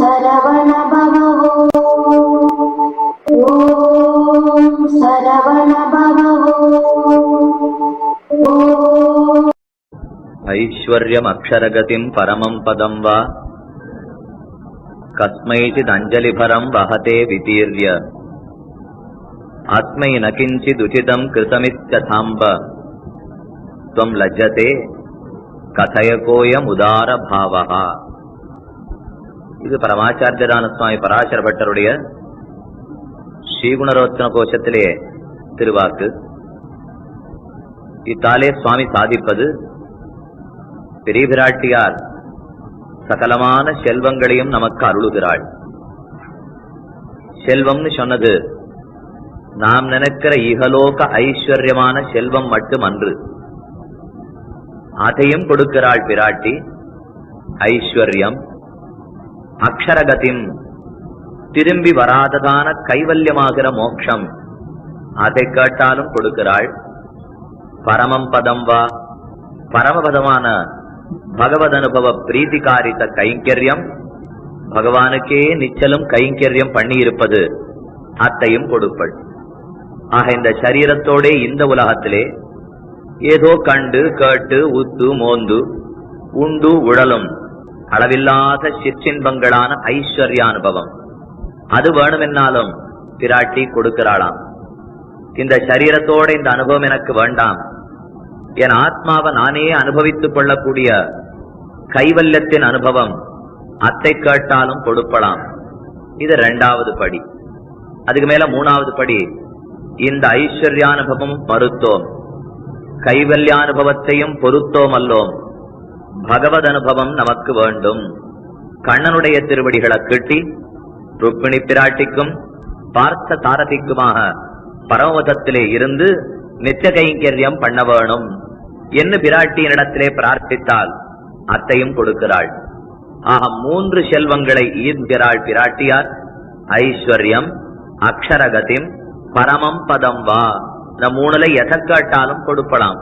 सरवणभवो ॐ सरवणभवो ॐ ऐश्वर्यमक्षरगतिम् परमम् पदम् वा कस्मैचिदञ्जलिभरम् वहते वितीर्य अस्मै न किञ्चिदुचितम् कृतमित्यथाम्ब त्वम् लज्जते கதயகோயமுதாரபாவா இது பரமாச்சாரியரான சுவாமி பராசர பட்டருடைய ஸ்ரீகுணரோத்தன கோஷத்திலே திருவாக்கு இத்தாலே சுவாமி சாதிப்பது பெரிய பிராட்டியார் சகலமான செல்வங்களையும் நமக்கு அருளுகிறாள் செல்வம்னு சொன்னது நாம் நினைக்கிற இகலோக ஐஸ்வர்யமான செல்வம் மட்டும் அன்று அதையும் கொடுக்கிறாள் பிராட்டி ஐஸ்வர்யம் அக்ஷரகதிம். திரும்பி வராததான கைவல்யமாகிற மோட்சம் அதை கேட்டாலும் கொடுக்கிறாள். பரமம் பதம் வா. பரமபதமான பகவத் அனுபவ பிரீத்திகாரித்த கைங்கரியம் பகவானுக்கே நிச்சலும் கைங்கரியம் பண்ணி இருப்பது அத்தையும் கொடுப்பள். ஆக இந்த சரீரத்தோடே இந்த உலகத்திலே ஏதோ கண்டு கேட்டு உத்து மோந்து உண்டு உழலும் அளவில்லாத சிற்றின்பங்களான ஐஸ்வர்ய அனுபவம் அது வேணுமென்னாலும் பிராட்டி கொடுக்கிறாளாம். இந்த சரீரத்தோட இந்த அனுபவம் எனக்கு வேண்டாம். என் ஆத்மாவை நானே அனுபவித்துக் கொள்ளக்கூடிய கைவல்யத்தின் அனுபவம் அத்தை கேட்டாலும் கொடுப்பலாம். இது ரெண்டாவது படி. அதுக்கு மேல மூணாவது படி இந்த ஐஸ்வர்யானுபவம் மறுத்தோம். கைவல்யானுபவத்தையும் பொறுத்தோம் அல்லோம். பகவத் அனுபவம் நமக்கு வேண்டும். கண்ணனுடைய திருவடிகளை கட்டி ருக்மிணி பிராட்டிக்கும் பார்த்த தாரதிக்குமாக பரமபதத்திலே இருந்து நித்திய கைங்கரியம் பண்ண வேணும் என்று பிராட்டியினிடத்திலே பிரார்த்தித்தால் அத்தையும் கொடுக்கிறாள். ஆக மூன்று செல்வங்களை ஈர்க்கிறாள் பிராட்டியார் ஐஸ்வர்யம் அக்ஷரகதிம் பரமம் பதம் வா. இந்த மூணுல எதை கேட்டாலும் கொடுப்பலாம்.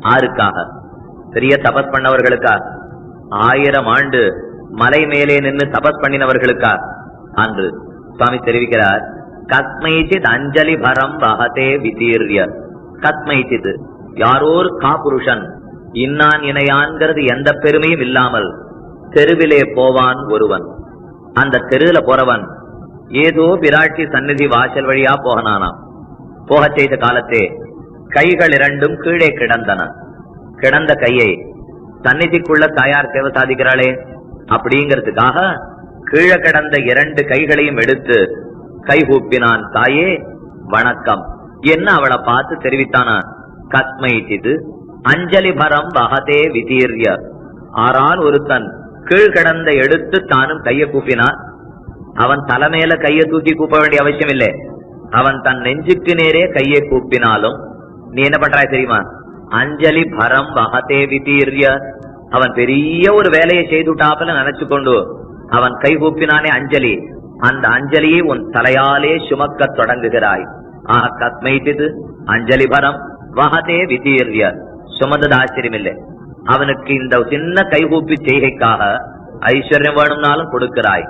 ஆருக்காக? பெரிய தபஸ் பண்ணவர்களுக்கா? ஆயிரம் ஆண்டு மலை மேலே நின்று தபஸ் பண்ணினவர்களுக்கா? அன்று சுவாமி தெரிவிக்கிறார் கத்மைச்சித் அஞ்சலி பரம் வகதே விதீரிய. கத்மைச்சித் யாரோர் காபுருஷன் இன்னான் இணையான்கிறது எந்த பெருமையும் இல்லாமல் தெருவிலே போவான் ஒருவன். அந்த தெருவில் போறவன் ஏதோ பிராட்டி சந்நிதி வாசல் வழியா போகனானாம். போகச் செய்த காலத்தே கைகள் இரண்டும் கீழே கிடந்தன. கிடந்த கையை சந்நிதிக்குள்ள தாயார் சேவை சாதிக்கிறாளே அப்படிங்கிறதுக்காக கீழே கிடந்த இரண்டு கைகளையும் எடுத்து கை கூப்பினான் தாயே வணக்கம். என்ன அவளை பார்த்து தெரிவித்தானா? கத்மைச்சிது அஞ்சலி பரம் வகதே விதீரிய. ஆறான் ஒருத்தன் கீழ் கிடந்த எடுத்து தானும் கையை கூப்பினான். அவன் தலைமையில கையை தூக்கி கூப்ப வேண்டிய அவசியம் இல்லை அவன் தன் நெஞ்சுக்கு நேரே கையை கூப்பினாலும் நீ என்ன பண்றாய் தெரியுமா? அஞ்சலி பரம் வகதே விதீர்ய. அவன் பெரிய ஒரு வேலையை செய்துட்டாப்பல நினைச்சு கொண்டு அவன் கை கூப்பினானே அஞ்சலி. அந்த அஞ்சலியை உன் தலையாலே சுமக்கத் தொடங்குகிறாய். ஆக கத்மைத்தது அஞ்சலி பரம் வகதே விதீர்ய. சுமந்தது ஆச்சரியமில்லை. அவனுக்கு இந்த சின்ன கைகூப்பி செய்கைக்காக ஐஸ்வர்யம் வேணும்னாலும் கொடுக்கிறாய்.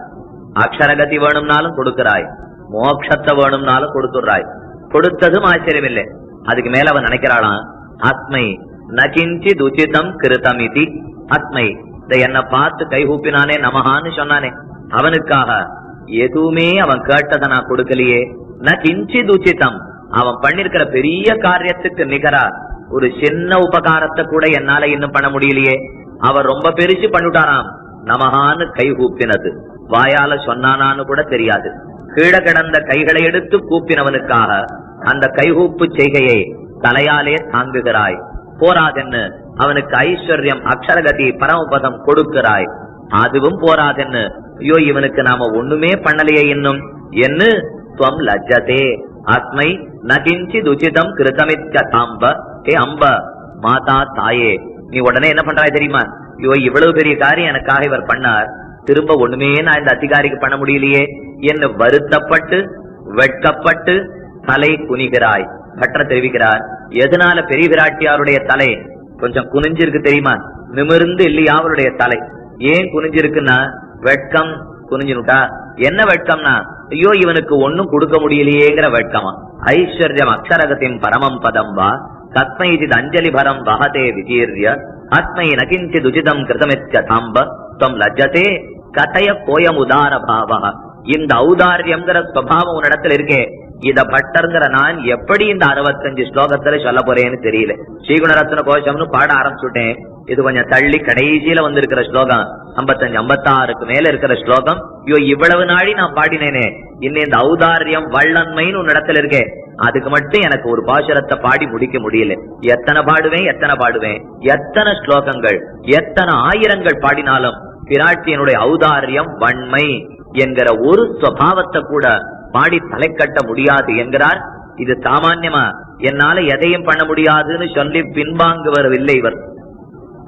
அக்ஷரகதி வேணும்னாலும் கொடுக்கிறாய். மோட்சத்தை வேணும்னாலும் கொடுத்துடுறாய். கொடுத்ததும் ஆச்சரியமில்லை. அதுக்கு மேல அவன் நினைக்கிறாளாம் ஆத்மை நகிஞ்சி துச்சிதம் கிருதம் இது ஆத்மை இந்த என்னை பார்த்து கைகூப்பினானே நமகான்னு சொன்னானே. அவனுக்காக. எதுவுமே அவன் கேட்டதை நான் கொடுக்கலையே. ந கிஞ்சி துச்சிதம். அவன் பண்ணிருக்கிற பெரிய காரியத்துக்கு நிகரா. ஒரு சின்ன உபகாரத்தை கூட என்னால இன்னும் பண்ண முடியலையே. அவன் ரொம்ப பெருசு பண்ணிட்டாராம் நமகான்னு கை கூப்பினது. வாயால சொன்னானான்னு கூட தெரியாது. கீழே கிடந்த கைகளை எடுத்து கூப்பினவனுக்காக அந்த கைகூப்பு செய்கையை தலையாலே தாங்குகிறாய். போராதென்னு அவனுக்கு ஐஸ்வர்யம் அக்ஷரகதி பரமபதம் கொடுக்கிறாய். அதுவும் போராதென்னு. ஐயோ இவனுக்கு நாம ஒண்ணுமே பண்ணலையே இன்னும். என்ன? துவம் லஜ்ஜதே. ஆத்மை நகிஞ்சி துச்சிதம் கிருதமித்த தாம்ப. ஏ அம்ப மாதா தாயே நீ உடனே என்ன பண்றாய் தெரியுமா? ஐயோ இவ்வளவு பெரிய காரியம் எனக்காக இவர் பண்ணார். திரும்ப ஒண்ணுமே நான் இந்த அதிகாரிக்கு பண்ண முடியலையே. என்ன வருத்தப்பட்டு வெட்கப்பட்டு தலை குனிகிறாய். பற்ற தெரிவிக்கிறார். எதனால பெரிய பிராட்டியாருடைய தலை கொஞ்சம் குனிஞ்சிருக்கு தெரியுமா? நிமிர்ந்து இல்லையா அவருடைய தலை. ஏன் குனிஞ்சிருக்குன்னா வெட்கம் குனிஞ்சுட்டா என்ன வெட்கம்னா ஐயோ இவனுக்கு ஒண்ணும் கொடுக்க முடியலையேங்கிற வெட்கமா. ஐஸ்வர்யம் அக்ஷரகத்தின் பரமம் பதம் வா கத்மைஜித் அஞ்சலி பரம் பகதே விஜீர்ய ஆத்மை நகிஞ்சி துஜிதம் கிருதமிச்ச தாம்ப துவம் லஜ்ஜதே கதய கோயம் உதார பாவா இந்த ஔதாரியம்ங்கிற ஸ்வபாவம் உன்னிடத்தில் இருக்கே. இத பட்டர்ங்கிற நான் எப்படி இந்த அறுபத்தஞ்சு ஸ்லோகத்துல சொல்ல போறேன்னு தெரியல. ஸ்ரீகுணரத்ன கோஷம்னு பாட ஆரம்பிச்சுட்டேன். இது கொஞ்சம் தள்ளி கடைசியில வந்திருக்கிற ஸ்லோகம். ஐம்பத்தஞ்சு ஐம்பத்தாறுக்கு மேல இருக்கிற ஸ்லோகம். ஐயோ இவ்வளவு நாளி நான் பாடினேனே. இன்னும் இந்த ஔதாரியம் வள்ளன்மைன்னு ஒரு இடத்துல இருக்கே. அதுக்கு மட்டும் எனக்கு ஒரு பாசுரத்தை பாடி முடிக்க முடியல. எத்தனை பாடுவேன் எத்தனை பாடுவேன். எத்தனை ஸ்லோகங்கள் எத்தனை ஆயிரங்கள் பாடினாலும் பிராட்டியனுடைய ஔதாரியம் வன்மை என்கிற ஒரு சுவாவத்தை கூட பாடி தலை கட்ட முடியாது என்கிறார். இது சாமான்யமா? என்னால எதையும் பண்ண முடியாதுன்னு சொல்லி பின்வாங்குவரவில்லை இவர்.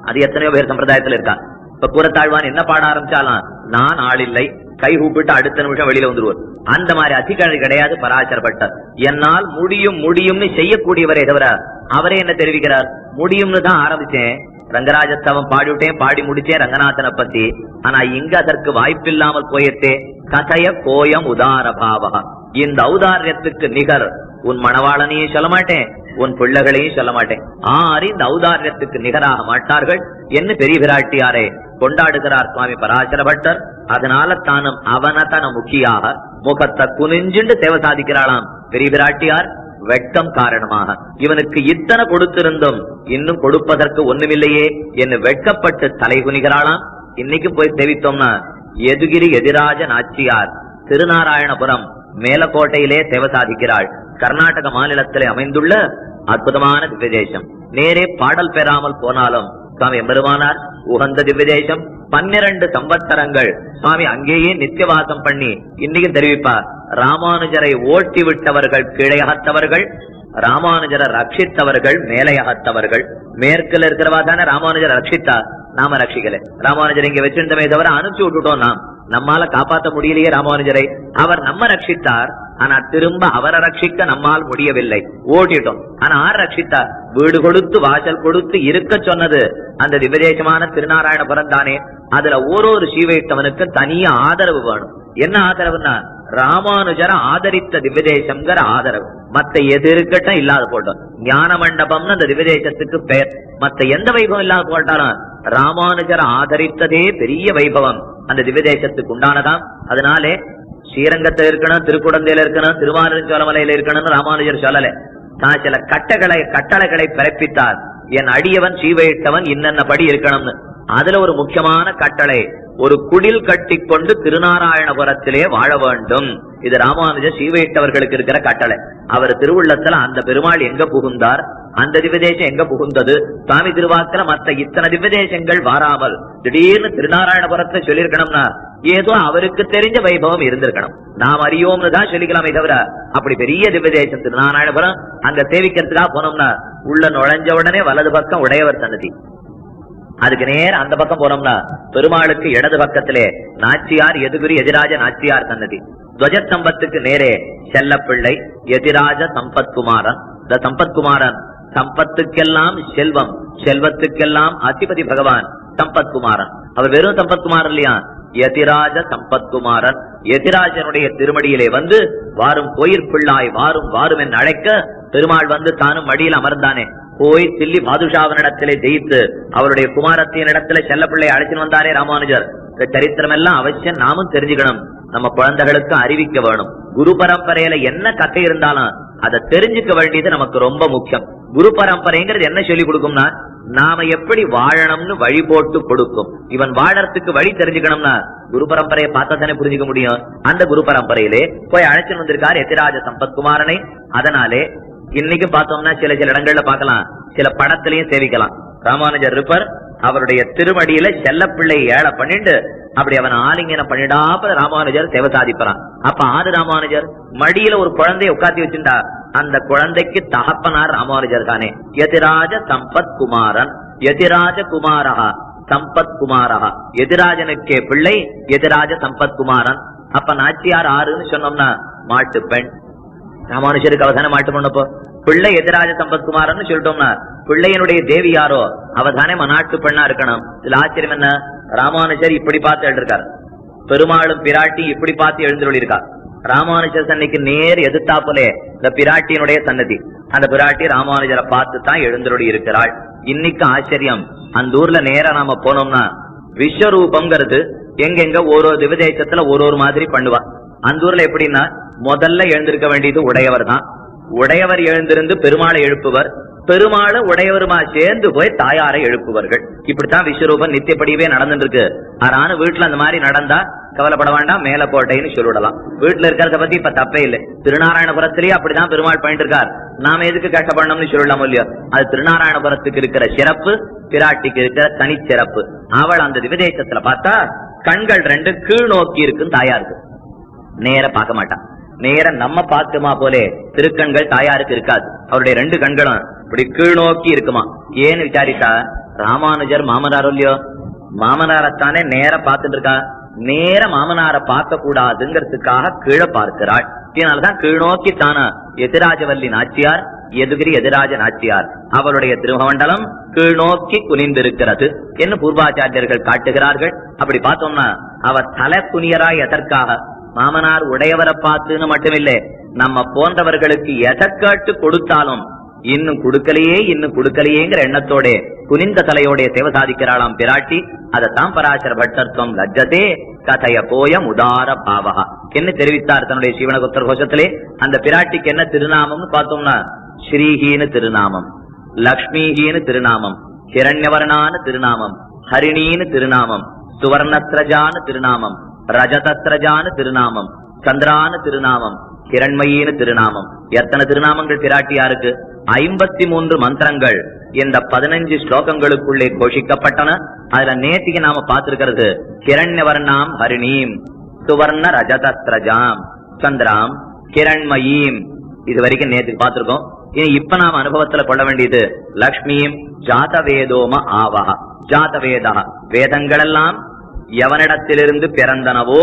அது எத்தனையோ பேர் சம்பிரதாயத்துல இருக்கா இப்ப கூறத்தாழ்வான் என்ன பாட ஆரம்பிச்சாலாம்? நான் ஆள் இல்லை. கை கூப்பிட்டு அடுத்த நிமிஷம் வெளியில வந்துருவார். அந்த மாதிரி அதிகாரி கிடையாது பராசரப்பட்டார். என்னால் முடியும் முடியும்னு செய்யக்கூடியவரே தவிர அவரே என்ன தெரிவிக்கிறார்? முடியும்னு தான் ஆரம்பிச்சேன். ரங்கராஜஸ்தவம் பாடிவிட்டேன் பாடி முடிச்சேன் ரங்கநாதனை பத்தி. ஆனா இங்க அதற்கு வாய்ப்பில்லாமல் போயிட்டே கதைய கோயம் உதார பாவகா. இந்த ஔதாரியத்துக்கு நிகர் உன் மணவாளனையும் சொல்ல மாட்டேன் உன் பிள்ளைகளையும் சொல்ல மாட்டேன். ஆறு இந்த ஔதாரியத்துக்கு நிகராக மாட்டார்கள் என்ன பெரிய பிராட்டியாரே கொண்டாடுகிறார் சுவாமி பராசர பட்டர். அதனால தானும் அவனதன முக்கியாக முகத்தை குனிஞ்சுண்டு சேவை சாதிக்கிறாளாம் பெரிய பிராட்டியார். வெட்கம் காரணமாக. இவனுக்கு இத்தனை கொடுத்திருந்தும் இன்னும் கொடுப்பதற்கு ஒண்ணுமில்லையே என்று வெட்கப்பட்டு தலைகுனிகிறாளாம் இன்னைக்கு போய் தெரிவித்தோம்னா எதுகிரி எதிராஜ நாச்சியார் திருநாராயணபுரம் மேலக்கோட்டையிலே சேவை சாதிக்கிறாள். கர்நாடக மாநிலத்திலே அமைந்துள்ள அற்புதமான திவ்யதேசம். நேரே பாடல் பெறாமல் போனாலும் சுவாமி எம்பெருமானார் உகந்த திவ்யதேசம். பன்னிரண்டு சம்பத்தரங்கள். சுவாமி அங்கேயே நித்தியவாசம் பண்ணி இன்னைக்கும் தெரிவிப்பார். ராமானுஜரை ஓட்டி விட்டவர்கள் கீழையகத்தவர்கள் ராமானுஜரை ரட்சித்தவர்கள் மேலையகத்தவர்கள். மேற்குல இருக்கிறவா தானே ராமானுஜரை ரட்சித்தார். நாம ரட்சிக்கல. ராமானுஜர் இங்க வச்சிருந்தமே தவிர அனுப்பிச்சு விட்டுட்டோம் நாம். நம்மால காப்பாத்த முடியலையே ராமானுஜரை. அவர் நம்ம ரட்சித்தார் ஆனா திரும்ப அவரை ரட்சிக்க நம்மால் முடியவில்லை. ஓட்டிட்டோம் ஆனா ஆர் ரட்சித்தார்? வீடு கொடுத்து வாசல் கொடுத்து இருக்க சொன்னது. அந்த விபதேசமான திருநாராயணபுரம் தானே அதுல ஒரு ஒரு சீவைத்தவனுக்கு தனிய ஆதரவு வேணும். என்ன ஆதரவுன்னா ராமானுஜரை ஆதரித்த திவ்யதேசம்ங்கிற ஆதரவு. மத்த எது இருக்கட்டும் இல்லாத போட்டோம் ஞான மண்டபம்னு அந்த திவ்யதேசத்துக்கு பெயர். மத்த எந்த வைபவம் இல்லாத போட்டாலும் ராமானுஜரை ஆதரித்ததே பெரிய வைபவம் அந்த திவ்யதேசத்துக்கு உண்டானதாம். அதனாலே ஸ்ரீரங்கத்துல இருக்கணும் திருக்குடந்தையில இருக்கணும் திருவாரூர் இருக்கணும்னு ராமானுஜர் சொல்லல. தான் சில கட்டளை கட்டளைகளை பிறப்பித்தார். என் அடியவன் சீவையிட்டவன் இன்னென்ன படி இருக்கணும்னு. அதுல ஒரு முக்கியமான கட்டளை ஒரு குடில் கட்டிக்கொண்டு திருநாராயணபுரத்திலே வாழ வேண்டும். இது ராமானுஜ சீவையிட்டவர்களுக்கு இருக்கிற கட்டளை. அவர் திருவுள்ளத்துல அந்த பெருமாள் எங்க புகுந்தார்? அந்த திவ்யதேசம் எங்க புகுந்தது? சுவாமி திருவாக்கில மத்த இத்தனை திவ்யதேசங்கள் வாராமல் திடீர்னு திருநாராயணபுரத்தை சொல்லியிருக்கணும்னா ஏதோ அவருக்கு தெரிஞ்ச வைபவம் இருந்திருக்கணும். நாம் அறியோம்னு தான் சொல்லிக்கலாமே தவிர அப்படி பெரிய திவ்யதேசம் திருநாராயணபுரம் அங்க சேவிக்கிறதுக்காக போனோம்னா உள்ள நுழைஞ்ச உடனே வலது பக்கம் உடையவர் சன்னதி. அதுக்கு நேர் அந்த பக்கம் போனோம்னா பெருமாளுக்கு இடது பக்கத்திலே நாச்சியார் எதுகுரி எதிராஜ நாச்சியார் சன்னதி. துவஜஸ்தம்பத்துக்கு நேரே செல்லப்பிள்ளை எதிராஜ சம்பத்குமாரன் இந்த சம்பத்குமாரன் சம்பத்துக்கெல்லாம் செல்வம் செல்வத்துக்கெல்லாம் அதிபதி பகவான் சம்பத்குமாரன் அவர் வெறும் சம்பத்குமாரன் இல்லையா? எதிராஜ சம்பத்குமாரன் எதிராஜனுடைய திருமடியிலே வந்து வாரும் கோயில் வாரும் வாரும் என்று அழைக்க பெருமாள் வந்து தானும் மடியில் அமர்ந்தானே. போய் தில்லி பாதுஷாவனிடத்திலே ஜெயித்து அவருடைய குமாரத்தின் இடத்துல செல்லப்பிள்ளையை அழைச்சின்னு வந்தாரே ராமானுஜர். இந்த சரித்திரம் எல்லாம் அவசியம் நாமும் தெரிஞ்சுக்கணும். நம்ம குழந்தைகளுக்கு அறிவிக்க வேணும். குரு பரம்பரையில என்ன கதை இருந்தாலும் அதை தெரிஞ்சுக்க வேண்டியது நமக்கு ரொம்ப முக்கியம். குரு பரம்பரைங்கிறது என்ன சொல்லி கொடுக்கும்னா நாம எப்படி வாழணும்னு வழி போட்டு கொடுக்கும். இவன் வாழறதுக்கு வழி தெரிஞ்சுக்கணும்னா குரு பரம்பரையை பார்த்தா தானே புரிஞ்சுக்க முடியும். அந்த குரு பரம்பரையிலே போய் அழைச்சின்னு வந்திருக்காரு எத்திராஜ சம்பத்குமாரனை. அதனாலே இன்னைக்கு பார்த்தோம்னா சில சில இடங்கள்ல பார்க்கலாம். சில படத்திலையும் சேவிக்கலாம். ராமானுஜர் இருப்பர். அவருடைய திருமடியில செல்லப்பிள்ளை ஏழை பண்ணிட்டு அப்படி அவன் ஆலிங்கனம் பண்ணிடாப்ப ராமானுஜர் சேவை சாதிப்பறான். அப்ப ஆறு ராமானுஜர் மடியில ஒரு குழந்தைய உட்காத்தி வச்சுட்டா அந்த குழந்தைக்கு தகப்பனார் ராமானுஜர் தானே. எதிராஜ சம்பத் குமாரன் எதிராஜ குமாரஹா. சம்பத் குமாரகா எதிராஜனுக்கே பிள்ளை எதிராஜ சம்பத் குமாரன் அப்ப நாச்சியார் ஆறுன்னு சொன்னோம்னா மாட்டு பெண். ராமானுஜருக்கு அவதானம் ஆட்டு பண்ணப்போ பிள்ளை எதிராஜ சம்பத்குமார்னு சொல்லிட்டோம்னா பிள்ளையனுடைய தேவி யாரோ அவதானே மனாட்டு பெண்ணா இருக்கணும். இதுல ஆச்சரியம் என்ன? ராமானுஜர் இப்படி பார்த்து எழுதிருக்காரு. பெருமாளும் பிராட்டி இப்படி பார்த்து எழுந்துருளிருக்கா ராமானுஜர் சன்னிக்கு நேர் எதிர்த்தாப்புலே இந்த பிராட்டியினுடைய சன்னதி. அந்த பிராட்டி ராமானுஜரை பார்த்து தான் எழுந்துருளி இருக்கிறாள் இன்னைக்கு ஆச்சரியம். அந்த ஊர்ல நேரா நாம போனோம்னா விஸ்வரூபம்ங்கிறது எங்கெங்க ஒரு ஒரு திவதேசத்துல ஒரு ஒரு மாதிரி பண்ணுவா. அந்த ஊர்ல எப்படின்னா முதல்ல எழுந்திருக்க வேண்டியது உடையவர் தான். உடையவர் எழுந்திருந்து பெருமாளை எழுப்புவர். பெருமாளும் உடையவருமா சேர்ந்து போய் தாயாரை எழுப்புவார்கள். இப்படித்தான் விஸ்வரூபன் நித்தியப்படியவே நடந்துட்டு இருக்கு ஆனாலும் வீட்டுல அந்த மாதிரி நடந்தா கவலைப்பட வேண்டாம் மேல கோட்டைன்னு சொல்லிவிடலாம் வீட்டுல இருக்கிறத பத்தி இப்ப தப்பே இல்லை. திருநாராயணபுரத்திலேயே அப்படிதான் பெருமாள் பண்ணிட்டு இருக்கார் நாம எதுக்கு கஷ்டப்படணும்னு சொல்லலாம் இல்லையோ? அது திருநாராயணபுரத்துக்கு இருக்கிற சிறப்பு பிராட்டிக்கு இருக்கிற தனிச்சிறப்பு. அவள் அந்த திவதேசத்துல பார்த்தா கண்கள் ரெண்டு கீழ் நோக்கி இருக்குன்னு தாயாருக்கு. நேர பார்க்க மாட்டான். நேரம் நம்ம பார்க்குமா போலே திருக்கண்கள் தாயாருக்கு இருக்காது. அவருடைய ரெண்டு கண்களும் இப்படி கீழ் நோக்கி இருக்குமா. ஏன்னு விசாரித்தா ராமானுஜர் மாமனார் இல்லையோ? மாமனாரத்தானே நேர பார்த்துட்டு இருக்கா நேர மாமனார பார்க்க கூடாதுங்கிறதுக்காக கீழே பார்க்கிறாள். இதனாலதான் கீழ் நோக்கி தானா. எதிராஜவல்லி நாச்சியார் எதுகிரி எதிராஜ நாச்சியார். அவருடைய திருமண்டலம் கீழ் நோக்கி குனிந்திருக்கிறது என்று பூர்வாச்சாரியர்கள் காட்டுகிறார்கள். அப்படி பார்த்தோம்னா அவர் தலை குனியராய் எதற்காக? மாமனார் உடையவரை பார்த்துன்னு மட்டுமில்லை நம்ம போன்றவர்களுக்கு எதை கேட்டு கொடுத்தாலும் இன்னும் கொடுக்கலையே இன்னும் கொடுக்கலையேங்கிற எண்ணத்தோட குனிந்த தலையோட சேவை சாதிக்கிறாளாம் பிராட்டி அதத்தான் பராசர பட்டர்த்தம் லஜ்ஜதே கதைய போயம் உதார பாவகா. என்ன தெரிவித்தார் தன்னுடைய சிவனகுத்தர் கோஷத்திலே? அந்த பிராட்டிக்கு என்ன திருநாமம்னு பார்த்தோம்னா ஸ்ரீஹீனு திருநாமம் லக்ஷ்மிஹீனு திருநாமம் ஹிரண்யவர்ணான்னு திருநாமம் ஹரிணீனு திருநாமம் சுவர்ணத்ரஜான திருநாமம் ரஜதத்ரஜான்னு திருநாமம் சந்திரான திருநாமம் கிரண்மயின்னு திருநாமம். எத்தனை திருநாமங்கள் பிராட்டியாருக்கு ஐம்பத்தி மூன்று மந்திரங்கள் இந்த பதினஞ்சு ஸ்லோகங்களுக்குள்ளே கோஷிக்கப்பட்டன. அதுல நேத்திக்கு நாம பார்த்திருக்கிறது கிரண்யவர்ணாம் ஹரிணீம் சுவர்ண ரஜதத்ரஜாம் சந்திராம் கிரண்மயீம். இது வரைக்கும் நேத்துக்கு பார்த்திருக்கோம். இனி இப்ப நாம அனுபவத்துல கொள்ள வேண்டியது லக்ஷ்மியும் ஜாத வேதோம ஆவா ஜாத வேதா வேதங்கள் எல்லாம் எவனிடத்திலிருந்து பிறந்தனவோ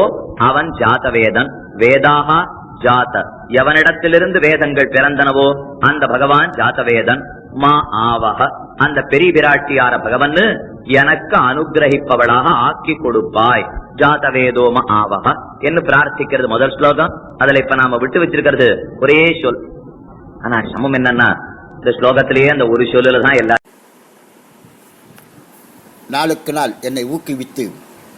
அவன் ஜாத வேதன் வேதாகா ஜாத எவனிடத்திலிருந்து வேதங்கள் பிறந்தனவோ அந்த பகவான் ஜாத வேதன் மா ஆவக. அந்த பெரிய பிராட்டியார பகவன் எனக்கு அனுகிரகிப்பவளாக ஆக்கி கொடுப்பாய். ஜாத வேதோம ஆவக. என்று பிரார்த்திக்கிறது முதல் ஸ்லோகம். அதுல இப்ப நாம விட்டு வச்சிருக்கிறது ஒரே சொல். ஆனா சமம் என்னன்னா இந்த ஸ்லோகத்திலேயே அந்த ஒரு சொல்லுல தான் எல்லா நாளுக்கு நாள் என்னை ஊக்குவித்து